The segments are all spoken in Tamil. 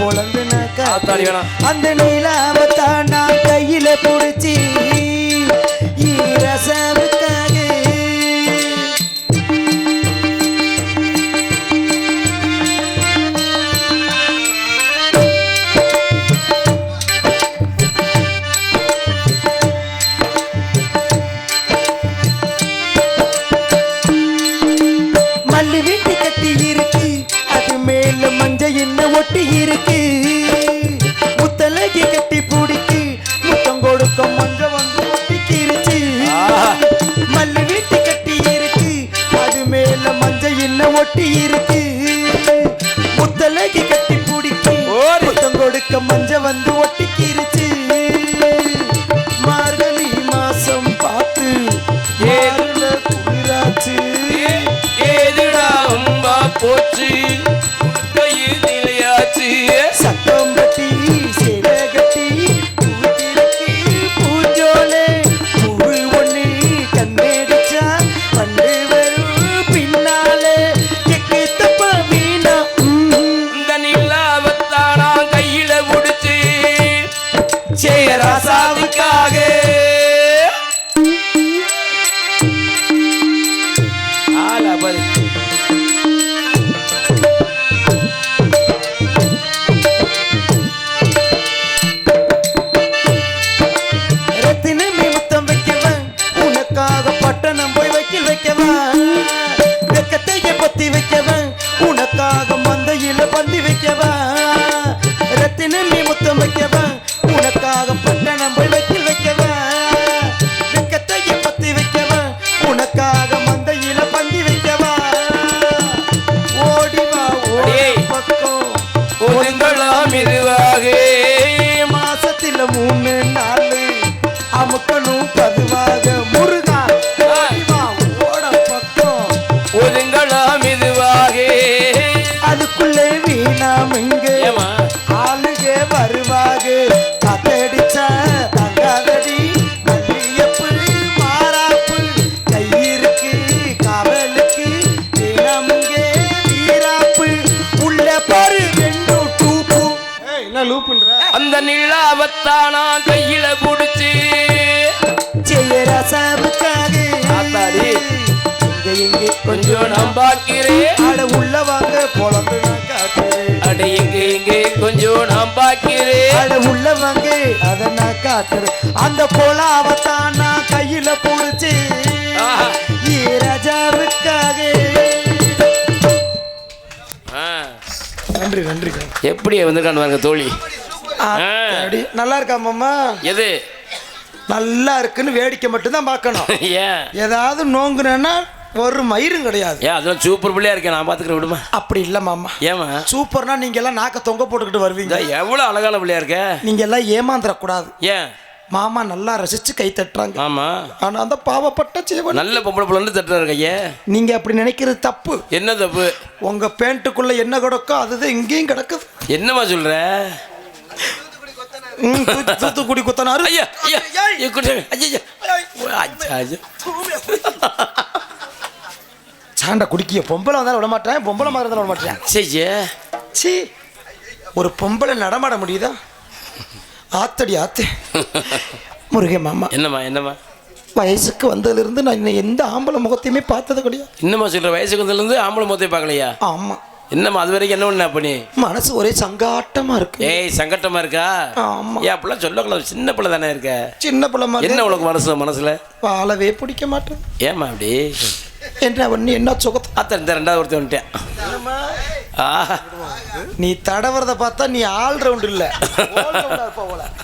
பொழந்து நான் ஆத்தாடி வேணாம். அந்த நீலாவத்தான் நான் கையில புடிச்சி இருக்கு. முத்தலகி கட்டி பிடிக்கு முத்தம் கொடுக்க மஞ்ச வந்து ஒட்டிக்கிருச்சு. மல்லி வீட்டு கட்டி இருக்கு. அது மேல மஞ்ச என்ன ஒட்டி இருக்கு. மாசத்துல மூணு நாலு அமுக்கணும் பதுவாக நிலாவத்தானா கையில புடிச்சு. செய்யராசாவுக்காக ஆத்தாடி. எங்கே கொஞ்சம் நான் உள்ள வாங்க பொழந்து நான் காட்டுறேன் அட எங்க எங்க கொஞ்சம் நான் ஆட உள்ள வாங்க அத நான் காட்டுறேன் அந்த பொலாவத்தான் நான் கையில புடிச்சு. ஆஹா. ஈ ராஜாவுக்காக ஆ, நன்றி நன்றி. எப்படி வந்திருக்கான்னு பாருங்க தோழி. நல்லா இருக்கா மாமா? எது? நல்லா இருக்குன்னு வேடிக்கை மட்டும்தான் பார்க்கணும். ஏன்? ஏதாவது நோங்குனேன்னா ஒரு மயிரும் கிடையாது. ஏன் அதெல்லாம் சூப்பர் பிள்ளையா இருக்கேன் நான் பார்த்துக்கிறேன் விடுமா. அப்படி இல்ல மாமா. ஏமா சூப்பர்னா நீங்க எல்லாம் நாக்க தொங்க போட்டுக்கிட்டு வருவீங்க. எவ்வளோ அழகான பிள்ளையா இருக்க? நீங்க எல்லாம் ஏமாந்துடக்கூடாது ஏன்? மாமா நல்லா ரசிச்சு கை தட்டுறாங்க. ஆமா. ஆனா அந்த பாவப்பட்ட ஜீவன். நல்ல பொம்பளை பிள்ளை தட்டுறாரு கையே நீங்க அப்படி நினைக்கிறது தப்பு. என்ன தப்பு? உங்க பேண்ட்டுக்குள்ள என்ன கிடக்கோ அதுதான் இங்கேயும் கிடக்குது. என்னம்மா சொல்ற? தூத்துக்குடி குத்தனாரு ஐயா ஐயா ஐயா. சாண்டா குடிக்கிய பொம்பளை வந்தாலும் விட மாட்டேன் பொம்பளை மாதிரி இருந்தாலும் விட மாட்டேன் சரி. சீ ஒரு பொம்பளை நடமாட முடியுதா? ஆத்தடி ஆத்து. முருகே மாமா. என்னம்மா என்னம்மா? வயசுக்கு வந்ததுலேருந்து நான் இன்னும் எந்த ஆம்பளை முகத்தையுமே பார்த்தது கிடையாது. என்னம்மா சொல்ற? வயசுக்கு வந்ததுலேருந்து ஆம்பளை மொத்தம் பார்க்கலையா? ஆமா. என்னம்மா அது வரைக்கும் என்ன பண்ண பண்ணி மனசு ஒரே சங்காட்டமா இருக்கு. ஏய் சங்கட்டமா இருக்கா? ஆமா. ஏன் அப்படிலாம் சொல்லக்கூடாது. சின்ன பிள்ளை தானே இருக்க? சின்ன பிள்ளை மாதிரி. என்ன உனக்கு மனசு மனசுல? வாழவே பிடிக்க மாட்டேன். ஏம்மா அப்படி? என்ன பண்ணி என்ன சுகத்தை? அத்த இந்த ரெண்டாவது ஒருத்தன் வந்துட்டேன். நீ தடவறத பார்த்தா நீ ஆல் ரவுண்ட் இல்ல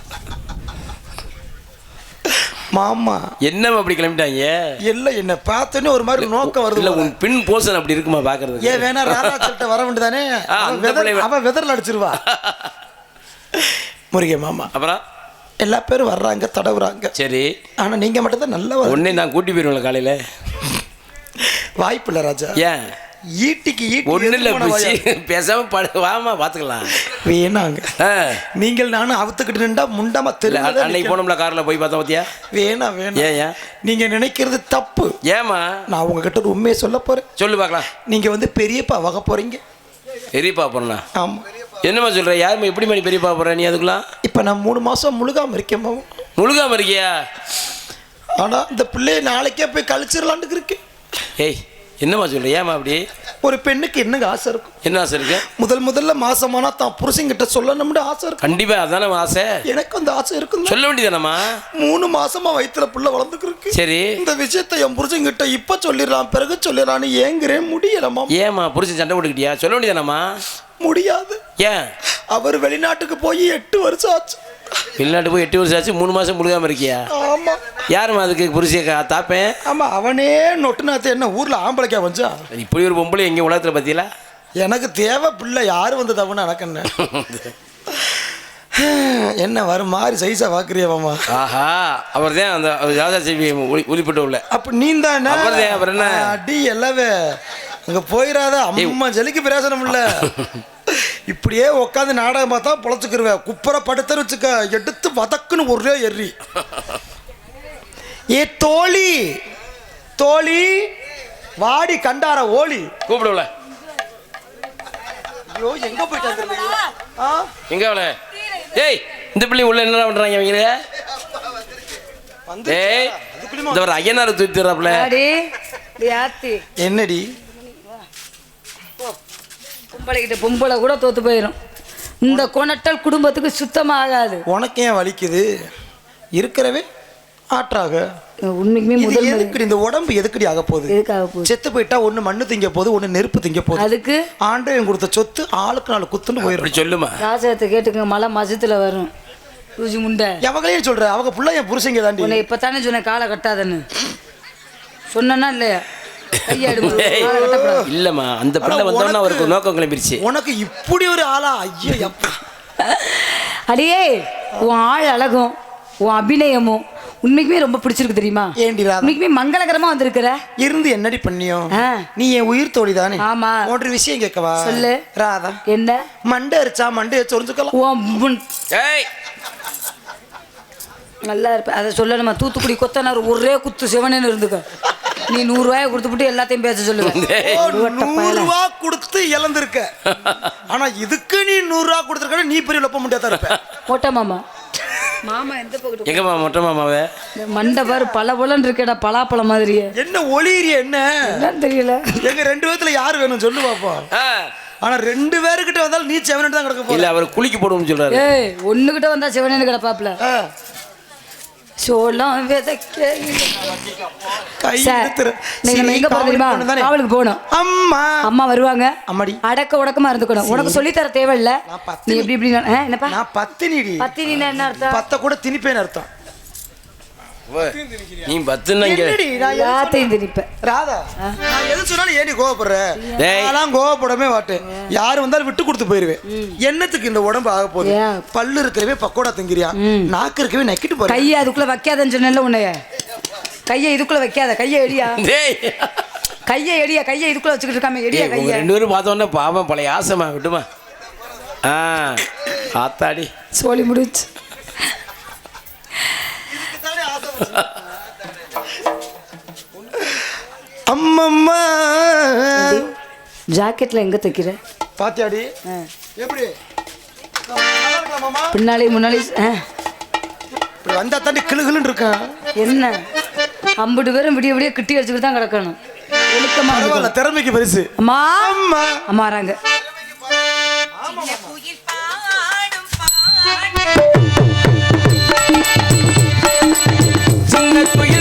மாமா. என்னம்மா அப்படி கிளம்பிட்டாங்க? இல்ல என்ன பார்த்தோன்னே ஒரு மாதிரி நோக்கம் வருது இல்ல. உன் பின் போசன் அப்படி இருக்குமா பாக்குறதுக்கு ஏன் வேணா ராதாச்சல்கிட்ட வர வேண்டியதானே? அவன் வெதர்ல அடிச்சிருவா. முருகே மாமா. அப்புறம்? எல்லா பேரும் வர்றாங்க தடவுறாங்க. சரி. ஆனா நீங்க மட்டும் தான் நல்ல உடனே நான் கூட்டி போயிருவேன் காலையில. வாய்ப்பு இல்ல ராஜா. ஏன்? ஈட்டிக்கு ஈட்டி ஒன்றும் இல்லை எதுக்கு போன வாயா? பேசாம படு வாமா பார்த்துக்கலாம் வேணாங்க நீங்கள் நானும் அவுத்துக்கிட்டு நின்றா முண்டமா தெரியாத அன்னைக்கு போனோம்ல காரில் போய் பார்த்தோம் பார்த்தியா வேணாம் வேணாம் ஏன் ஏன்? நீங்க நினைக்கிறது தப்பு. ஏமா நான் உங்ககிட்ட ஒரு உண்மையை சொல்ல போறேன். சொல்லு பார்க்கலாம் நீங்க வந்து பெரியப்பா வக போறீங்க. பெரியப்பா போறேண்ணா ஆமா. என்னம்மா சொல்ற? யாரும்மா எப்படி மணி பெரியப்பா போற? நீ அதுக்குலாம்? இப்ப நான் மூணு மாசம் முழுகாம இருக்கேன் மாமா. முழுகாம இருக்கியா? ஆனா இந்த பிள்ளைய நாளைக்கே போய் கழிச்சிடலான்ட்டு இருக்கேன். ஏய் என்னம்மா சொல்ற ஏம்மா அப்படி? ஒரு பெண்ணுக்கு என்னங்க ஆசை இருக்கும்? என்ன ஆசை இருக்கு? முதல் முதல்ல மாசமானா தான் புருஷன்கிட்ட சொல்லணும்னு ஆசை இருக்கும். கண்டிப்பா அதானே ஆசை? எனக்கு அந்த ஆசை இருக்கும் சொல்ல வேண்டியதானம்மா? மூணு மாசமா வயித்துல புள்ள வளர்ந்துருக்கு சரி. இந்த விஷயத்தை என் புருஷன்கிட்ட இப்ப சொல்லிடலாம் பிறகு சொல்லிடலான்னு ஏங்குறேன். முடியலம்மா. ஏம்மா புருஷன் சண்டை போட்டுக்கிட்டியா? சொல்ல வேண்டியதானம்மா? முடியாது. ஏன்? அவர் வெளிநாட்டுக்கு போய் எட்டு வருஷம் ஆச்சு. வெளிநாட்டு போய் எட்டு வருஷம் ஆச்சு மூணு மாசம் முழுகாம இருக்கியா? ஆமா. யாரும்மா அதுக்கு புருஷ தாப்பேன்? ஆமா அவனே நொட்டுனாத்து என்ன ஊர்ல ஆம்பளைக்கா வந்தா? இப்படி ஒரு பொம்பளை எங்க உலகத்துல பத்தியில எனக்கு தேவை பிள்ளை யாரு வந்து தவணை எனக்கு என்ன? வரும் மாதிரி சைஸா பாக்குறியவாமா ஆஹா அவர் தான் அந்த ராஜா செவி உளிப்பட்டு உள்ள. அப்ப நீ தானே அப்புறம் அப்புறம் என்ன? அடி எல்லாவே. அங்க போயிடாத அம்மா ஜலிக்கு பிரயோசனம் இல்ல. இப்படியே உட்காந்து நாடகம் பார்த்தா பொழைச்சுக்கிருவேன். குப்பரை படுத்துன்னு வச்சுக்க எடுத்து வதக்குன்னு ஒரே எறி. ஏ தோழி தோழி வாடி கண்டார ஓலி. கூப்பிடுவல ஐயோ எங்க போயிட்டு எங்க அவள? ஏய் இந்த பிள்ளை உள்ள என்ன பண்றாங்க அவங்க வந்து ஏய் இந்த ஒரு ஐயனார் யாத்தி? என்னடி? பொம்பளைகிட்ட பொம்பளை கூட தோத்து போயிடும் இந்த கொணட்டல் குடும்பத்துக்கு சுத்தமா ஆகாது உனக்கு ஏன் வலிக்குது? இருக்கிறவே ஆற்றாக. உண்மைக்குமே முதல் மதி- எதுக்குடி இந்த உடம்பு எதுக்குடி ஆக போகுது? எதுக்காக போகுது? செத்து போயிட்டா ஒண்ணு மண்ணு திங்க போகுது ஒண்ணு நெருப்பு திங்க போகுது. அதுக்கு? ஆண்டவன் கொடுத்த சொத்து ஆளுக்கு நாலு குத்துன்னு போயிடும் சொல்லுமா? ராசகத்தை கேட்டுங்க மழை மசத்துல வரும். ருசி முண்டை. எவங்களையும் சொல்ற அவங்க புள்ள என் புருஷங்க தாண்டி. உன்னை இப்பத்தானே சொன்ன காலை கட்டாதன்னு. சொன்னா இல்லையா? இல்லம்மா அந்த பிள்ளை வந்தோன்னா உனக்கு- அவருக்கு நோக்கம் கிளம்பிருச்சு. உனக்கு இப்படி ஒரு ஆளா? ஐயோ அடியே உன் ஆள் அழகும் உன் அபிநயமும் உண்மைக்குமே ரொம்ப பிடிச்சிருக்கு தெரியுமா? ஏண்டி ராதா? உண்மைக்குமே மங்களகரமா வந்திருக்கிற? இருந்து என்னடி பண்ணியோ. நீ என் உயிர் தோழி தானே ஆமா. ஒரு விஷயம் கேட்கவா? சொல்லு. ராதா. என்ன? மண்டை அரிச்சா மண்டையை சொரிஞ்சுக்கலாம் உன் முன்- ஏய். நல்லா இருப்ப. அதை சொல்லணுமா? தூத்துக்குடி கொத்தனார் ஒரே குத்து சிவனேன்னு இருந்துக்க. நீ நூறுரூவாயை கொடுத்துப்புட்டு எல்லாத்தையும் பேச சொல்லுவேன். கொடுத்து இழந்திருக்க. ஆனா இதுக்கு நீ நூறு ரூபா கொடுத்துருக்க நீ பெரிய லொப்ப முடியாத இருப்ப. மொட்டை மாமா. மாமா எந்த பக்கத்து எங்கம்மா மொட்டை மாமாவே? இந்த மண்டை பாரு பல பலன்னு இருக்கேடா பலாப்பழம் மாதிரியே. என்ன ஒளிரிய என்ன? என்னன்னு தெரியல. எங்க ரெண்டு பேத்துல யாரு வேணும் சொல்லு பாப்போம் ஆனா ரெண்டு பேருக்கிட்ட வந்தாலும் நீ செவனட்டு தான் கிடக்க போற. இல்ல அவர் குளிக்க போடுவோம்னு சொல்றாரு. ஏய் ஒண்ணுகிட்ட வந்தா சிவனேன்னு கிடப்பாப்ல. சோளம் விதைக்க காவலுக்கு போகணும். அம்மா. அம்மா வருவாங்க. அம்மாடி. அடக்க உடக்கமா இருந்துக்கணும். உனக்கு சொல்லி தர தேவையில்ல. நீ எப்படி இப்படி என்னப்பா? நான் பத்தினிடி. பத்தினா என்ன அர்த்தம்? பத்த கூட திணிப்பேன்னு அர்த்தம். நீ பத்துன்னா இங்க என்னடி நான் எது எல்லாத்தையும் திணிப்ப. ராதா நான் எது சொன்னாலும் நீ கோவப்படுற. நான்லாம் கோவப்படவே மாட்டேன். யாரு வந்தாலும் விட்டு கொடுத்து போயிருவேன். என்னத்துக்கு இந்த உடம்பு ஆக போகுது? பல்லு இருக்கவே பக்கோடா திங்கிறியா? நாக்கு இருக்கவே நக்கிட்டு போறேன் கையை அதுக்குள்ள வைக்காதன்னு சொன்னேன்ல உன்னைய. கையை இதுக்குள்ள வைக்காத கையை எடியா டேய். கையை எடியா கையை இதுக்குள்ள வச்சுக்கிட்டு இருக்காம எடியா கையை. ரெண்டு பேரும் பார்த்தோன்னே பாவம் பழைய ஆசைமா விட்டுமா. ஆ ஆத்தாடி. சோழி முடிச்சு. அம்மம்மா. ஜாக்கெட்ல எங்க தைக்கிற? பாத்தியாடி. எப்படி? பின்னாலே முன்னாலே வந்தா தாண்டி கிளுகிளுன்னு இருக்கேன் என்ன? ஐம்பது பேரும் விடிய விடிய கிட்டி வச்சுக்கிட்டு தான் கிடக்கணும். ஒழுக்கமா. திறமைக்கு பரிசு. அம்மா. அம்மா. அம்மா சின்ன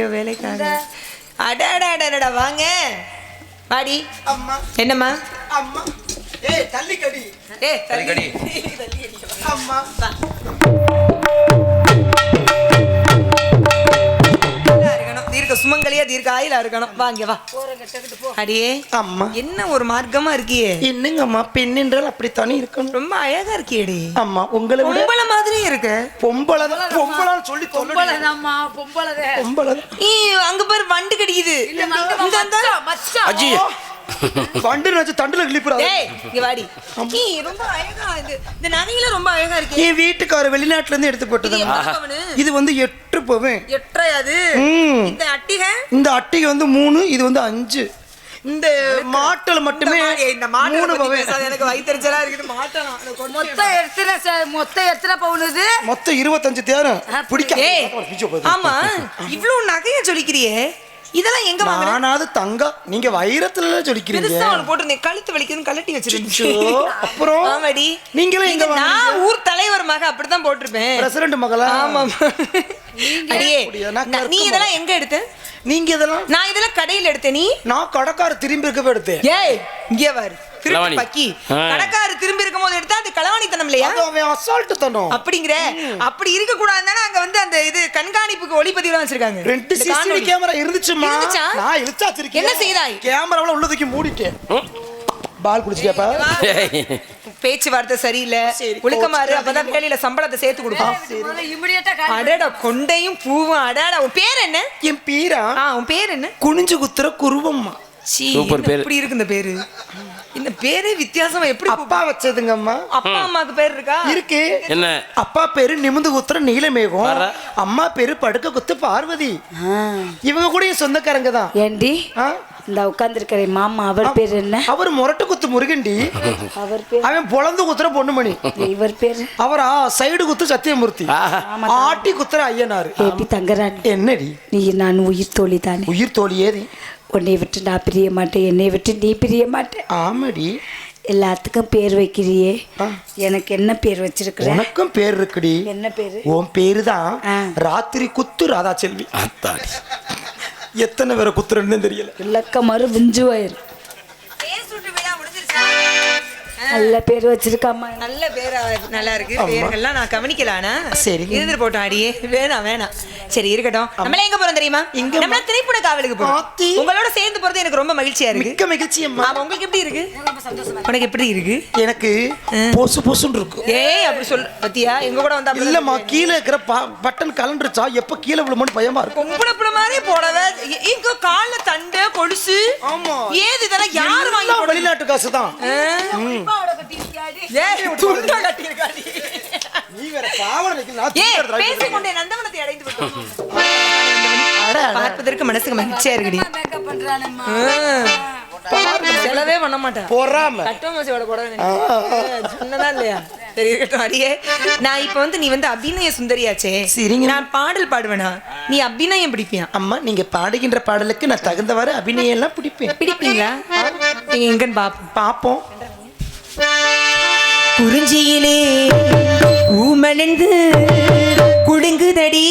யாரையோ வேலைக்காக. அடடடடடா வாங்க. வாடி. அம்மா. என்னம்மா? அம்மா. ஏய் தள்ளி கடி ஏ தள்ளிக்கடி. அம்மா. தீர்க்க சுமங்கலியா தீர்க்க ஆயிலா இருக்கணும் வாங்க வா. அடியே அம்மா. என்ன ஒரு மார்க்கமா இருக்கியே? என்னங்கம்மா பெண்ணென்றால் அப்படித்தானே இருக்கணும்? ரொம்ப அழகா இருக்கியேடி. அம்மா உங்களை விட பொம்பளை மாதிரியே இருக்க. பொம்பளை தான் பொம்பளான்னு சொல்லி பொம்பளைதாம்மா பொம்பளைதே பொம்பளை. ஈ அங்க பாரு வண்டு கடிக்குது. அஜி வண்டு நினைச்சு தண்டுல கிளிப்புறா. இங்க வாடி. ரொம்ப அழகா இது. இந்த நகையில ரொம்ப அழகா இருக்கு. என் வீட்டுக்கார வெளிநாட்டுல இருந்து எடுத்து இது போட்டது? இது வந்து எட்டு போவேன் எட்டரை அது. இந்த அட்டிகை? இந்த அட்டைக்கு வந்து மூணு இது வந்து அஞ்சு. இந்த மாட்டுல மட்டுமே இந்த மா- இந்த மாட்டை மூணு பத்தி பவன் பேசாத, எனக்கு வயிற்றுச்சலா இருக்குது. மாட்டலாம் மொத்தம் எத்தனை மொத்தம் எத்தனை பவுனுது மொத்தம் இருபத்தஞ்சு தேரம். பிடிக்க ஆமா. இவ்வளவு நகைய சொல்லிக்கிறியே. இதெல்லாம் எங்க வாங்குன? நானாவது தங்கம் நீங்க வைரத்துல சொல்லிக்கிறீங்க ஒண்ணு போட்டிருந்தேன் கழுத்து வலிக்குதுன்னு கழட்டி வச்சிருந்துச்சு அப்புறம்? ஆமாடி. நீங்களும் எங்க நான் ஊர் தலைவர் மக அப்படித்தான் போட்டிருப்பேன். பிரசிடண்ட் மகளா? ஆமா அடியே நீ இதெல்லாம் எங்க எடுத்த? நீங்க இதெல்லாம்? நான் இதெல்லாம் கடையில எடுத்தேன் நீ? நான் கடைக்கார திரும்பி இருக்கவே எடுத்தேன். ஏய் இங்கே பாரு. திருப்பி. பக்கி. ஆ. கடைக்காரு திரும்பி இருக்கும் போது எடுத்தா அது களவாணித்தனம் இல்லையா? அசால்ட் தனம் அப்படிங்கிற அப்படி இருக்க கூடாதுன்னு அங்க வந்து அந்த இது கண்காணிப்புக்கு ஒளிப்பதிவு வச்சிருக்காங்க. ரெண்டு சிசிடிவி. கேமரா இருந்துச்சுமா இருந்துச்சா? நான் இழுச்சா வச்சிருக்கேன். என்ன செய்தாய்? கேமராவில உள்ள தூக்கி மூடிட்டேன். பால் குடிச்சிட்டியாப்பா? பேச்சுவார்த்தை சரியில்லை. சரி, ஒழுக்கமாறு அப்பதான் வேலையில சம்பளத்தை சேர்த்து காலி அடடா கொண்டையும் பூவும் அடடா உன் பேர் என்ன? என் பீரா? ஆ உன் பேர் என்ன? குனிஞ்சு குத்துற குருவம்மா. சீ, சூப்பர் பேரு. இப்படி இருக்கு இந்த பேரு? இந்த பேரே வித்தியாசமா எப்படி அப்பா வச்சதுங்கம்மா. அப்பா அம்மாக்கு பேர் இருக்கா? இருக்கு. என்ன? அப்பா பேரு நிமிந்து குத்துற நீலமேகம். அம்மா பேரு படுக்க குத்து பார்வதி. இவங்க கூட என் சொந்தக்காரங்க தான். ஏண்டி? இந்த உட்காந்துருக்கிற மாமா அவர் பேர் என்ன? அவர் முரட்டு குத்து முருகண்டி அவர் பேர்? அவன் பொழந்து குத்துற பொண்ணுமணி. இவர் பேர்? அவரா சைடு குத்து சத்தியமூர்த்தி. ஆட்டி குத்துற ஐயனாரு. ஏட்டி தங்கராணி. என்னடி? நீ நான் உயிர் தோழி தானே. உயிர் தோழியேதே உன்னை விட்டு நான் பிரிய மாட்டேன் என்னை விட்டு நீ பிரிய மாட்டேன். ஆமாடி. எல்லாத்துக்கும் பேர் வைக்கிறியே. எனக்கு என்ன பேர் வச்சிருக்கிற? உனக்கும் பேர் இருக்குடி. என்ன பேரு? உன் பேரு தான் ஆ. ராத்திரி குத்து ராதா செல்வி எத்தனை பேரை குத்துறன்னு தெரியல. இலக்கமாறு விஞ்சுவாயிரு. நல்ல பேர் வச்சிருக்காமா நல்ல பேரா நல்லா இருக்கு. பேர்கள்லாம் நான் கவனிக்கலானா சரிங்க. இருந்துட்டு போட்டோம் அடியே. வேணாம் வேணாம். சரி இருக்கட்டும். நம்மள எங்க போறோம் தெரியுமா? எங்கம்மா? நம்ம திரைப்பட காவலுக்கு போறோம். உங்களோட சேர்ந்து போறது எனக்கு ரொம்ப மகிழ்ச்சியா இருக்கு. மிக்க மகிழ்ச்சி அம்மா. உங்களுக்கு எப்படி இருக்கு? உனக்கு எப்படி இருக்கு? எனக்கு பொசு பொசுன்னு இருக்கு. ஏய் அப்படி சொல் பத்தியா? எங்க கூட வந்தா இல்லம்மா கீழே இருக்கிற ப- பட்டன் கலண்டுருச்சா? எப்ப கீழே விழுமோன்னு பயமா இருக்கும் புள்ள மாதிரி போடவே இங்க கால்ல தண்டு கொலுசு. ஆமா. ஏது இதெல்லாம் யாரு? வெளிநாட்டு காசு தான். நீ வேற பாவனை நந்தவனத்தை அடைந்து. பார்ப்பதற்கு மனசுக்கு மகிழ்ச்சியா இருக்குடி. மேக்கப் பண்றானம்மா. பாருங்க, செலவே பண்ண மாட்டேன். பொறாம. கட்டோமசியோட சொன்னதா இல்லையா? சரி இருக்கட்டும் அடியே. நான் இப்ப வந்து நீ வந்து அபிநய சுந்தரியாச்சே. சரிங்க. நான் பாடல் பாடுவேனா? நீ அபிநயம் பிடிப்பியா? அம்மா நீங்க பாடுகின்ற பாடலுக்கு நான் தகுந்தவாறு அபிநயம் எல்லாம் பிடிப்பேன். பிடிப்பீங்களா? நீங்க எங்கன்னு பாப்போம். பாப்போம். குறிஞ்சியிலே ஊமலந்து குடுங்குதடி.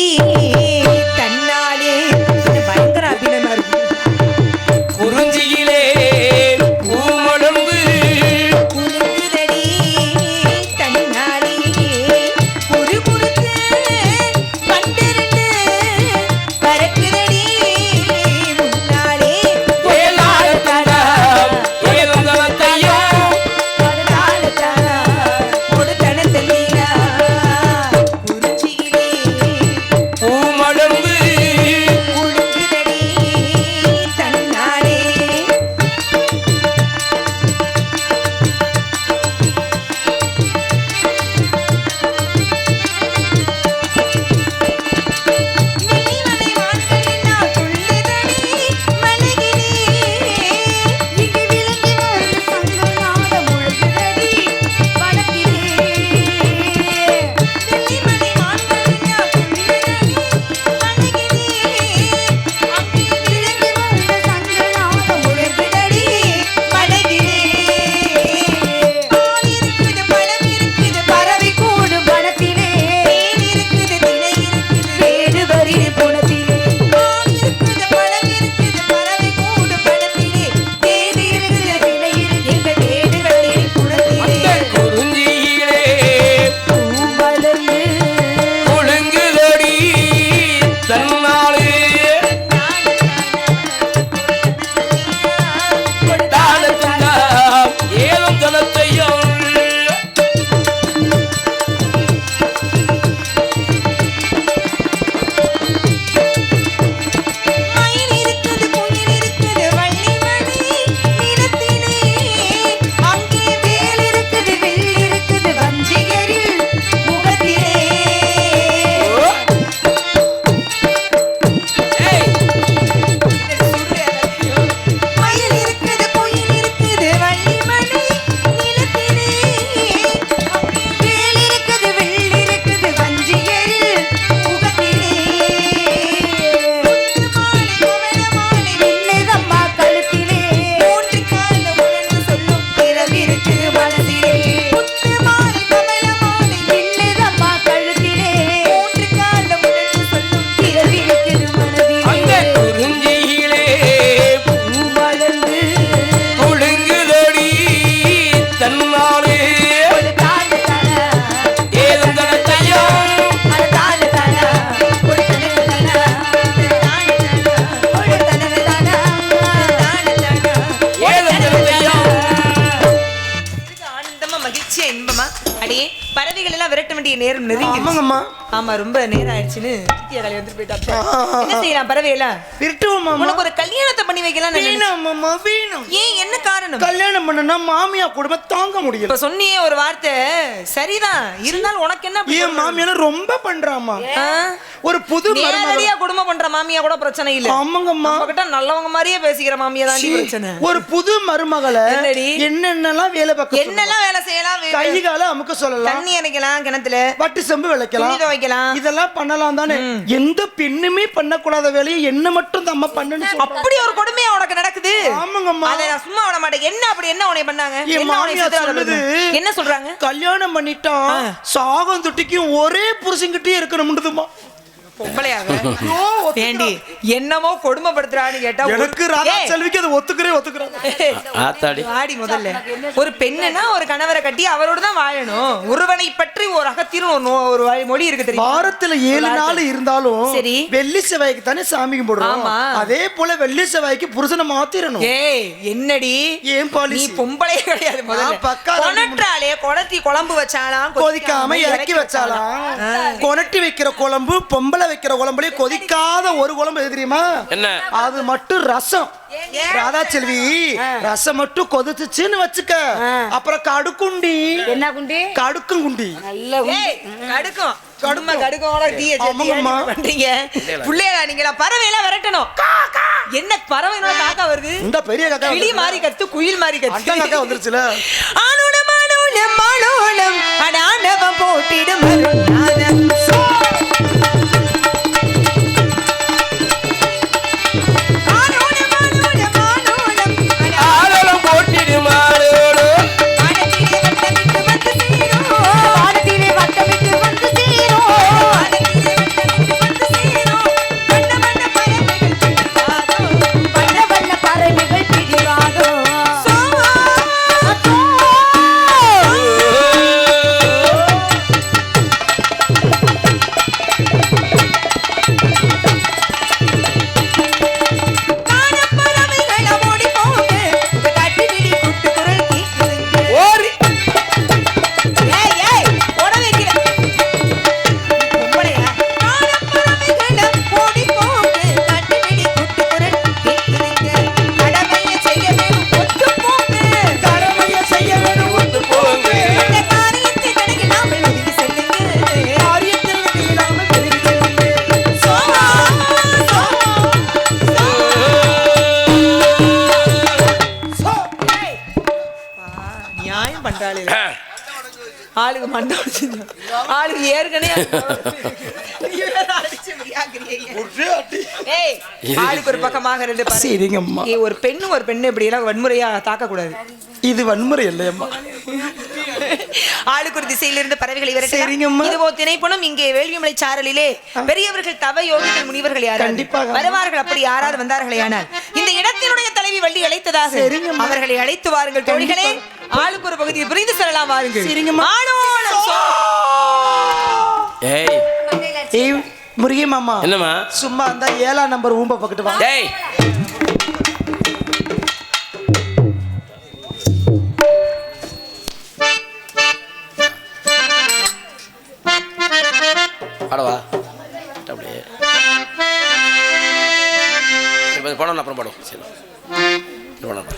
நேரம் நெருங்கி ஆமாங்கம்மா. ஆமா ரொம்ப நேரம் ஆயிடுச்சுன்னு கலை என்ன செய்யலாம்? பரவாயில்ல விட்டுவோம்மா உனக்கு ஒரு கல்யாணத்தை பண்ணி வைக்கலாம் வேணும் ஏன்? என்ன காரணம்? கல்யாணம் பண்ணனா மாமியா குடும்பம் தாங்க முடியல. இப்ப சொன்னியே ஒரு வார்த்தை. சரிதான். இருந்தாலும் உனக்கு என்ன மாமியால ரொம்ப பண்றாமா? ஒரு புது மருமகள் நேரடியா குடும்பம் பண்ற மாமியா கூட பிரச்சனை இல்ல. ஆமாங்கம்மா. நம்ம கிட்ட நல்லவங்க மாதிரியே பேசிக்கிற மாமியா தான் பிரச்சனை. ஒரு புது மருமகளை என்னடி? என்னென்னலாம் வேலை பார்க்க என்னெல்லாம் வேலை செய்யலாம்? கை கால அமுக்க சொல்லலாம். தண்ணி அணைக்கலாம் கிணத்துல. வட்டி செம்பு விளக்கலாம். துணி துவைக்கலாம். இதெல்லாம் பண்ணலாம் தானே. எந்த பெண்ணுமே பண்ணக்கூடாத வேலையை என்ன மட்டும் தான் அம்மா சொல்றா. அப்படி ஒரு கொடுமையா உனக்கு நடக்குது? ஆமாங்கம்மா. அதை நான் சும்மா விட மாட்டேன். என்ன அப்படி என்ன பண்ணாங்க? சொல்லுது. பண்ணாங்க? என்ன சொல்றாங்க? கல்யாணம் பண்ணிட்டான் சாகம் துட்டிக்கும் ஒரே புருஷன்கிட்டயே இருக்கணும்ன்றதுமா பொம்பளையாக ஏண்டி என்னமோ கொடுமைப்படுத்துறான்னு கேட்டா எனக்கு ராதா செல்விக்கு அதை ஒத்துக்கிறே ஒத்துக்கிறேன் ஏய், ஆத்தாடி. வாடி முதல்ல. ஒரு பெண்ணுனா ஒரு கணவரை கட்டி அவரோட தான் வாழணும். ஒருவனை பற்றி ஒரு அகத்திலும் ஒரு மொழி இருக்கு தெரியுமா? வாரத்துல ஏழு நாள் இருந்தாலும் சரி. வெள்ளி செவ்வாய்க்கு தானே சாமி கும்பிடுறோம் ஆமா. அதே போல வெள்ளி செவ்வாய்க்கு புருஷனை மாத்திரணும். ஏய் என்னடி? ஏன் நீ பாலிசி பொம்பளையே கிடையாது முதல்ல. பக்கா கொணத்தி குழம்பு வச்சாலாம் கொதிக்காம இறக்கி வச்சாலாம். கொனட்டி வைக்கிற குழம்பு பொம்பளை வைக்கிற குழம்புலயே கொதிக்காத ஒரு குழம்பு எது தெரியுமா? என்ன? அது மட்டும் ரசம். ராதா செல்வி ரசம் மட்டும் கொதிச்சுன்னு வச்சுக்க. அப்புறம் கடுக்குண்டி. என்ன குண்டி? கடுக்கும் குண்டி. கடுக்கும். கடுமை கடுக்கோட. ஏன் பண்றீங்க பிள்ளைகளா நீங்களா விரட்டணும். என்ன காக்கா வருது? இந்த பெரிய காக்கா கிளி மாதிரி கத்து குயில் மாதிரி காக்கா கத்து வந்துருச்சுல ஆனோடம் போட்டிடும் ஆனோடம் அடாண்டவம் போட்டிடும் அருணானம். ஒரே பக்கமாக இருந்து. சரிங்கம்மா ஒரு பெண்ணு ஒரு பெண்ணு இப்படி எல்லாம் வன்முறையா தாக்க கூடாது இது வன்முறை இல்லையம்மா ஆளுக்கு ஒரு திசையிலிருந்து பறவைகளை விரட்டலாம். திணைப்பணும் இங்கே வேள்விமலை சாரலிலே பெரியவர்கள் தவ யோகிகள் முனிவர்கள் யாராவது. வருவார்கள் அப்படி யாராவது வந்தார்களே ஆனால் இந்த இடத்தினுடைய தலைவி வள்ளி அழைத்ததாக. அவர்களை அழைத்து வாருங்கள் தோழிகளே. ஆளுக்கு ஒரு பகுதியை புரிந்து செல்லலாம் வாருங்கள். சரிங்கம்மா. ஏய். ஏய் முருகே மாமா. என்னம்மா? சும்மா இருந்தா ஏழாம் நம்பர் ஊம்ப பக்கத்து வா. ஏய். பாடவா அப்படியே. படம் அப்புறம் பாடும் சரி. படம்